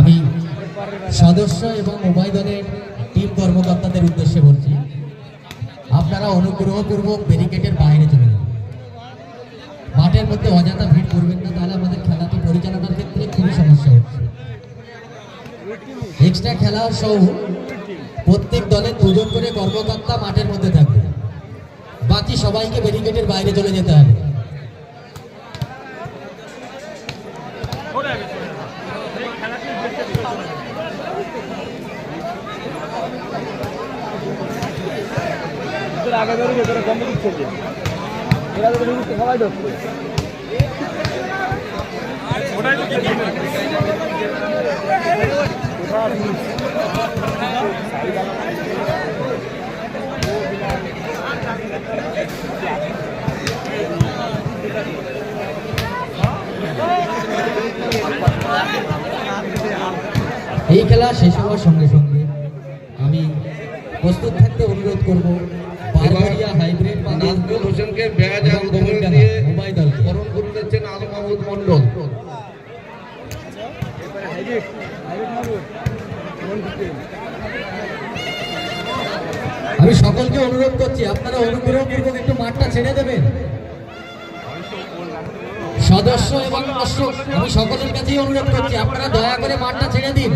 আমি সদস্য এবং উভয় দলের টিম কর্মকর্তাদের উদ্দেশ্যে বলছি আপনারা অনুগ্রহপূর্বক ব্যারিকেডের বাইরে চলে যান। মাঠের মধ্যে অযথা ভিড় করবেন না তাহলে আমাদের খেলাটি পরিচালনার ক্ষেত্রে খুবই সমস্যা হচ্ছে। এক্সট্রা খেলা সহ প্রত্যেক দলের দুজন করে কর্মকর্তা মাঠের মধ্যে থাকবে বাকি সবাইকে ব্যারিকেডের বাইরে চলে যেতে হবে। আগে ধরে গন্ধ দিচ্ছে যে। এরা তো এই খেলা শেষ হওয়ার সঙ্গে সঙ্গে আমি প্রস্তুত থাকতে অনুরোধ করব হাইব্রিড নাজমুল হোসেনকে ব্যাজ আর গোবর দিয়ে বরণ করে যাচ্ছেন আল মাহমুদ মন্ডল হাইব্রিড হাইব্রিড মারুন দিচ্ছে আমি সকলকে অনুরোধ করছি আপনারা অনুগ্রহপূর্বক একটু মাঠটা ছেড়ে দেবেন। সদস্য এবং দর্শক আমি সকলের কাছেই অনুরোধ করছি আপনারা দয়া করে মাঠটা ছেড়ে দিন।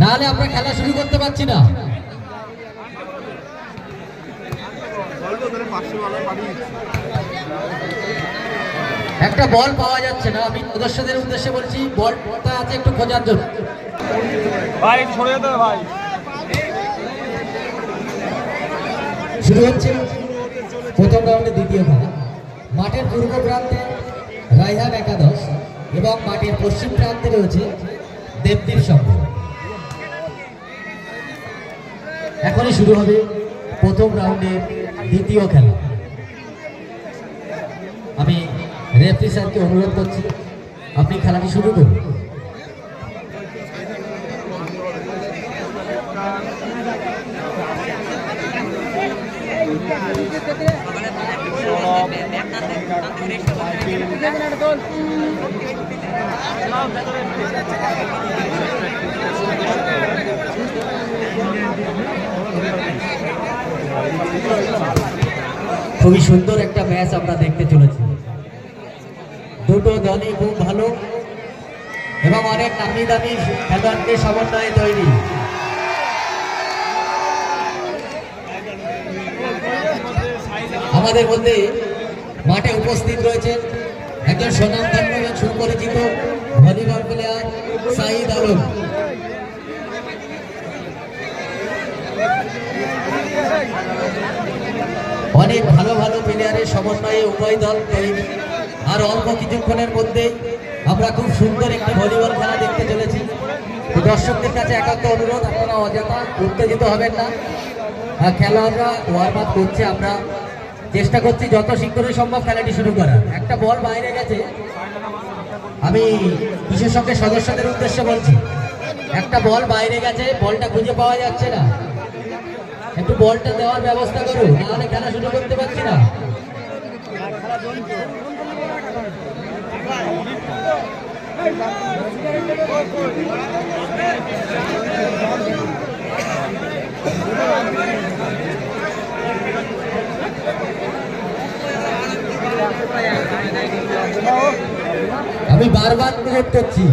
নাহলে আমরা খেলা শুরু করতে পারছি না। একটা বল পাওয়া যাচ্ছে না আমি সদস্যদের উদ্দেশ্যে বলছি বলটা আছে একটু খোঁজার জন্য। ভাই সরে যেতে ভাই। শুরু হচ্ছে প্রথম রাউন্ডে দ্বিতীয় খেলা। মাঠের পূর্ব প্রান্তে রায়হান একাদশ এবং মাঠের পশ্চিম প্রান্তে রয়েছে দেবদীপ সংঘ। এখনই শুরু হবে প্রথম রাউন্ডের দ্বিতীয় খেলা। আমি রেফরি স্যারকে অনুরোধ করছি আপনি খেলাটি শুরু করুন। খুবই সুন্দর একটা ম্যাচ আমরা দেখতে চলেছি। দুটো দলই খুব ভালো এবং অনেক নামি দামি খেলোয়াড়দের সমন্বয়ে তৈরি। আমাদের মধ্যে মাঠে উপস্থিত রয়েছেন একজন স্বনামধন্য এবং সুপরিচিত ভলিবল প্লেয়ার সাইদ আলম। অনেক ভালো ভালো প্লেয়ারের সমন্বয়ে উভয় দল তৈরি। আর অল্প কিছুক্ষণের মধ্যে আমরা খুব সুন্দর একটি ভলিবল খেলা দেখতে চলেছি। দর্শকদের কাছে একান্ত অনুরোধ, আপনারা অযথা উত্তেজিত হবেন না। আর খেলোয়াড়রা ওয়ার্ম আপ করছে, আমরা চেষ্টা করছি যত শীঘ্রই সম্ভব খেলাটি শুরু করার। একটা বল বাইরে গেছে। আমি বিশেষজ্ঞ সদস্যদের উদ্দেশ্যে বলছি, একটা বল বাইরে গেছে বলটা খুঁজে পাওয়া যাচ্ছে না। একটু বলটা দেওয়ার ব্যবস্থা করুন নাহলে খেলা শুরু করতে পারছি না। আমি বারবার অনুরোধ করছি।